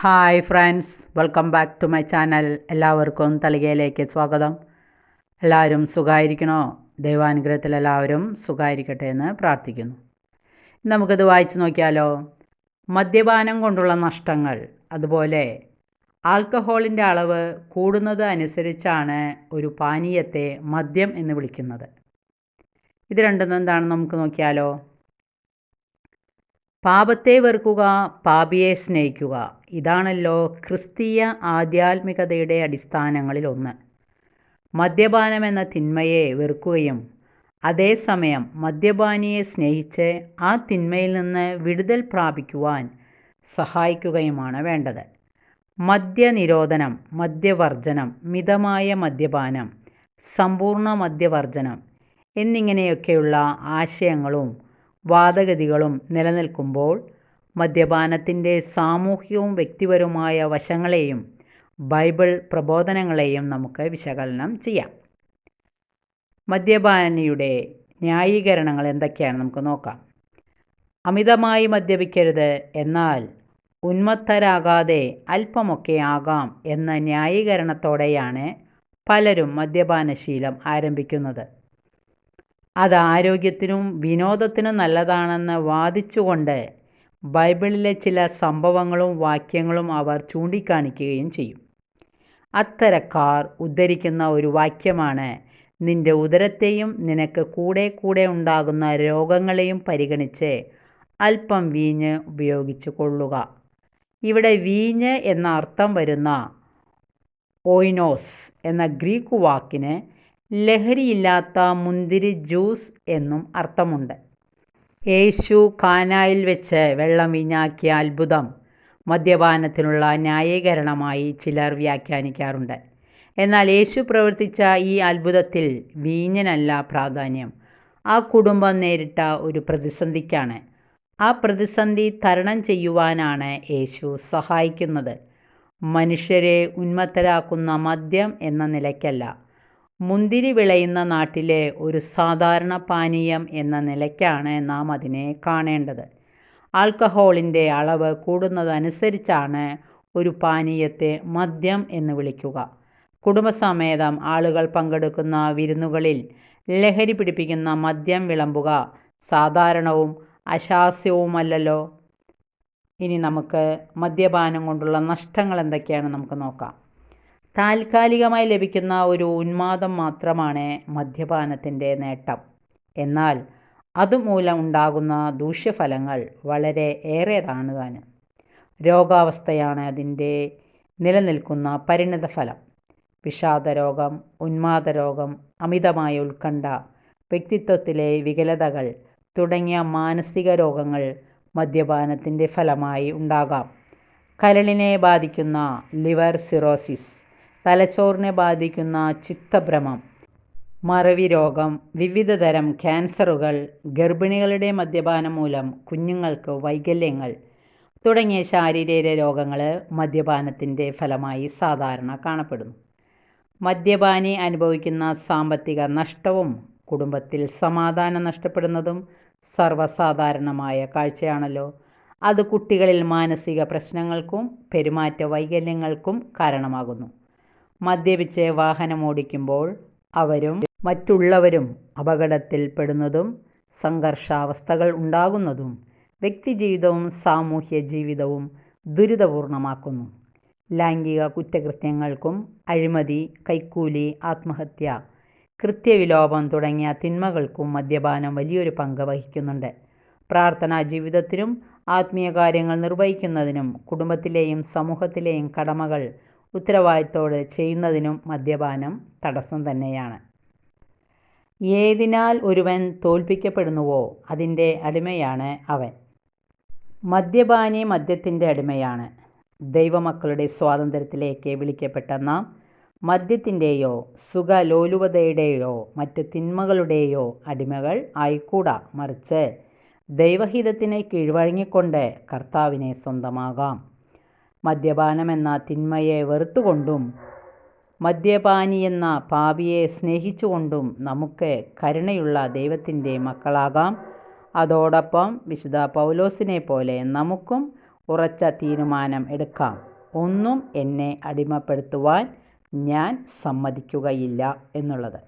Hi friends welcome back to my channel. എല്ലാവർക്കും തളികയിലേക്ക് സ്വാഗതം. എല്ലാവരും സുഖമായിരിക്കണോ ദൈവാനുഗ്രഹത്തിൽ എല്ലാവരും സുഖമായിരിക്കട്ടെ എന്ന് പ്രാർത്ഥിക്കുന്നു. നമുക്കിത് വായിച്ചു നോക്കിയാലോ? മദ്യപാനം കൊണ്ടുള്ള നഷ്ടങ്ങൾ അതുപോലെ ആൽക്കഹോളിന്റെ അളവ് കൂടുന്നത് അനുസരിച്ചാണ് ഒരു പാനീയത്തെ മദ്യം എന്ന് വിളിക്കുന്നത്. ഇത് രണ്ടും എന്താണെന്ന് നമുക്ക് നോക്കിയാലോ? പാപത്തെ വെറുക്കുക പാപിയെ സ്നേഹിക്കുക. ഇതാണല്ലോ ക്രിസ്തീയ ആധ്യാത്മികതയുടെ അടിസ്ഥാനങ്ങളിൽ ഒന്ന് മദ്യപാനം എന്ന തിന്മയെ വെറുക്കുകയും അതേസമയം മദ്യപാനിയെ സ്നേഹിച്ച് ആ തിന്മയിൽ നിന്ന് വിടുതൽ പ്രാപിക്കുവാൻ സഹായിക്കുകയുമാണ് വേണ്ടത്. മദ്യനിരോധനം മദ്യവർജനം മിതമായ മദ്യപാനം സമ്പൂർണ മദ്യവർജനം എന്നിങ്ങനെയൊക്കെയുള്ള ആശയങ്ങളും വാദഗതികളും നിലനിൽക്കുമ്പോൾ മദ്യപാനത്തിന്റെ സാമൂഹ്യവും വ്യക്തിപരവുമായ വശങ്ങളെയും ബൈബിൾ പ്രബോധനങ്ങളെയും നമുക്ക് വിശകലനം ചെയ്യാം. മദ്യപാനിയുടെ ന്യായീകരണങ്ങൾ എന്തൊക്കെയാണ് നമുക്ക് നോക്കാം. അമിതമായി മദ്യപിക്കരുത് എന്നാൽ ഉന്മത്തരാകാതെ അല്പമൊക്കെ ആകാം എന്ന ന്യായീകരണത്തോടെയാണ് പലരും മദ്യപാനശീലം ആരംഭിക്കുന്നത്. അത് ആരോഗ്യത്തിനും വിനോദത്തിനും നല്ലതാണെന്ന് വാദിച്ചുകൊണ്ട് ബൈബിളിലെ ചില സംഭവങ്ങളും വാക്യങ്ങളും അവർ ചൂണ്ടിക്കാണിക്കുകയും ചെയ്യും. അത്തരക്കാർ ഉദ്ധരിക്കുന്ന ഒരു വാക്യമാണ് നിന്റെ ഉദരത്തെയും നിനക്ക് കൂടെ കൂടെ ഉണ്ടാകുന്ന രോഗങ്ങളെയും പരിഗണിച്ച് അല്പം വീഞ്ഞ് ഉപയോഗിച്ചു കൊള്ളുക. ഇവിടെ വീഞ്ഞ് എന്ന അർത്ഥം വരുന്ന ഓയിനോസ് എന്ന ഗ്രീക്ക് വാക്കിന് ലഹരിയില്ലാത്ത മുന്തിരി ജ്യൂസ് എന്നും അർത്ഥമുണ്ട്. യേശു കാനായിൽ വെച്ച് വെള്ളം വീഞ്ഞാക്കിയ അത്ഭുതം മദ്യപാനത്തിനുള്ള ന്യായീകരണമായി ചിലർ വ്യാഖ്യാനിക്കാറുണ്ട്. എന്നാൽ യേശു പ്രവർത്തിച്ച ഈ അത്ഭുതത്തിൽ വീഞ്ഞനല്ല പ്രാധാന്യം. ആ കുടുംബം നേരിട്ട ഒരു പ്രതിസന്ധിക്കാണ്. ആ പ്രതിസന്ധി തരണം ചെയ്യുവാനാണ് യേശു സഹായിക്കുന്നത്. മനുഷ്യരെ ഉന്മത്തരാക്കുന്ന മദ്യം എന്ന നിലയ്ക്കല്ല. മുന്തിരി വിളയുന്ന നാട്ടിലെ ഒരു സാധാരണ പാനീയം എന്ന നിലയ്ക്കാണ് നാം അതിനെ കാണേണ്ടത്. ആൽക്കഹോളിന്റെ അളവ് കൂടുന്നതനുസരിച്ചാണ് ഒരു പാനീയത്തെ മദ്യം എന്ന് വിളിക്കുക. കുടുംബസമേതം ആളുകൾ പങ്കെടുക്കുന്ന വിരുന്നുകളിൽ ലഹരി പിടിപ്പിക്കുന്ന മദ്യം വിളമ്പുക സാധാരണവും അശാസ്യവുമല്ലല്ലോ. ഇനി നമുക്ക് മദ്യപാനം കൊണ്ടുള്ള നഷ്ടങ്ങൾ എന്തൊക്കെയാണ് നമുക്ക് നോക്കാം. താൽക്കാലികമായി ലഭിക്കുന്ന ഒരു ഉന്മാദം മാത്രമാണ് മദ്യപാനത്തിന്റെ നേട്ടം. എന്നാൽ അതുമൂലം ഉണ്ടാകുന്ന ദൂഷ്യഫലങ്ങൾ വളരെ ഏറെതാണ് താന്. രോഗാവസ്ഥയാണ് അതിന്റെ നിലനിൽക്കുന്ന പരിണിതഫലം. വിഷാദരോഗം ഉന്മാദരോഗം അമിതമായ ഉത്കണ്ഠ വ്യക്തിത്വത്തിലെ വികലതകൾ തുടങ്ങിയ മാനസിക രോഗങ്ങൾ മദ്യപാനത്തിന്റെ ഫലമായി ഉണ്ടാകാം. കരളിനെ ബാധിക്കുന്ന ലിവർ സിറോസിസ്. തലച്ചോറിനെ ബാധിക്കുന്ന ചിത്തഭ്രമം മറവി രോഗം വിവിധതരം ക്യാൻസറുകൾ ഗർഭിണികളുടെ മദ്യപാനം മൂലം കുഞ്ഞുങ്ങൾക്ക് വൈകല്യങ്ങൾ തുടങ്ങിയ ശാരീരിക രോഗങ്ങൾ മദ്യപാനത്തിന്റെ ഫലമായി സാധാരണ കാണപ്പെടുന്നു. മദ്യപാനി അനുഭവിക്കുന്ന സാമ്പത്തിക നഷ്ടവും കുടുംബത്തിൽ സമാധാനം നഷ്ടപ്പെടുന്നതും സർവസാധാരണമായ കാഴ്ചയാണല്ലോ. അത് കുട്ടികളിൽ മാനസിക പ്രശ്നങ്ങൾക്കും പെരുമാറ്റ വൈകല്യങ്ങൾക്കും കാരണമാകുന്നു. മദ്യപിച്ച് വാഹനമോടിക്കുമ്പോൾ അവരും മറ്റുള്ളവരും അപകടത്തിൽപ്പെടുന്നതും സംഘർഷാവസ്ഥകൾ ഉണ്ടാകുന്നതും വ്യക്തിജീവിതവും സാമൂഹ്യ ജീവിതവും ദുരിതപൂർണമാക്കുന്നു. ലൈംഗിക കുറ്റകൃത്യങ്ങൾക്കും അഴിമതി കൈക്കൂലി ആത്മഹത്യ കൃത്യവിലോപം തുടങ്ങിയ തിന്മകൾക്കും മദ്യപാനം വലിയൊരു പങ്ക് വഹിക്കുന്നുണ്ട്. പ്രാർത്ഥനാ ജീവിതത്തിനും ആത്മീയ കാര്യങ്ങൾ നിർവഹിക്കുന്നതിനും കുടുംബത്തിലെയും സമൂഹത്തിലെയും കടമകൾ ഉത്തരവാദിത്തോടെ ചെയ്യുന്നതിനും മദ്യപാനം തടസ്സം തന്നെയാണ്. ഏതിനാൽ ഒരുവൻ തോൽപ്പിക്കപ്പെടുന്നുവോ അതിന്റെ അടിമയാണ് അവൻ. മദ്യപാനി മദ്യത്തിന്റെ അടിമയാണ്. ദൈവമക്കളുടെ സ്വാതന്ത്ര്യത്തിലേക്ക് വിളിക്കപ്പെട്ട നാം മദ്യത്തിന്റെയോ സുഖലോലുപതയുടെയോ മറ്റ് തിന്മകളുടെയോ അടിമകൾ ആയിക്കൂടാ. മറിച്ച് ദൈവഹിതത്തിനെ കീഴ്വഴങ്ങിക്കൊണ്ട് കർത്താവിനെ സ്വന്തമാകാം. മദ്യപാനമെന്ന തിന്മയെ വെറുത്തുകൊണ്ടും മദ്യപാനിയെന്ന പാപിയെ സ്നേഹിച്ചുകൊണ്ടും നമുക്ക് കരുണയുള്ള ദൈവത്തിന്റെ മക്കളാകാം. അതോടൊപ്പം വിശുദ്ധ പൗലോസിനെ പോലെ നമുക്കും ഉറച്ച തീരുമാനം എടുക്കാം. ഒന്നും എന്നെ അടിമപ്പെടുത്തുവാൻ ഞാൻ സമ്മതിക്കുകയില്ല എന്നുള്ളത്.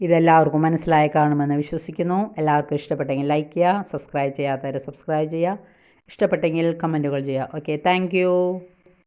ഇതെല്ലാവർക്കും മനസ്സിലായി കാണുമെന്ന് വിശ്വസിക്കുന്നു. എല്ലാവർക്കും ഇഷ്ടപ്പെട്ടെങ്കിൽ ലൈക്ക് ചെയ്യുക സബ്സ്ക്രൈബ് ചെയ്യാത്തവരെ സബ്സ്ക്രൈബ് ചെയ്യുക. ഇഷ്ടപ്പെട്ടെങ്കിൽ കമന്റുകൾ ചെയ്യുക. Okay thank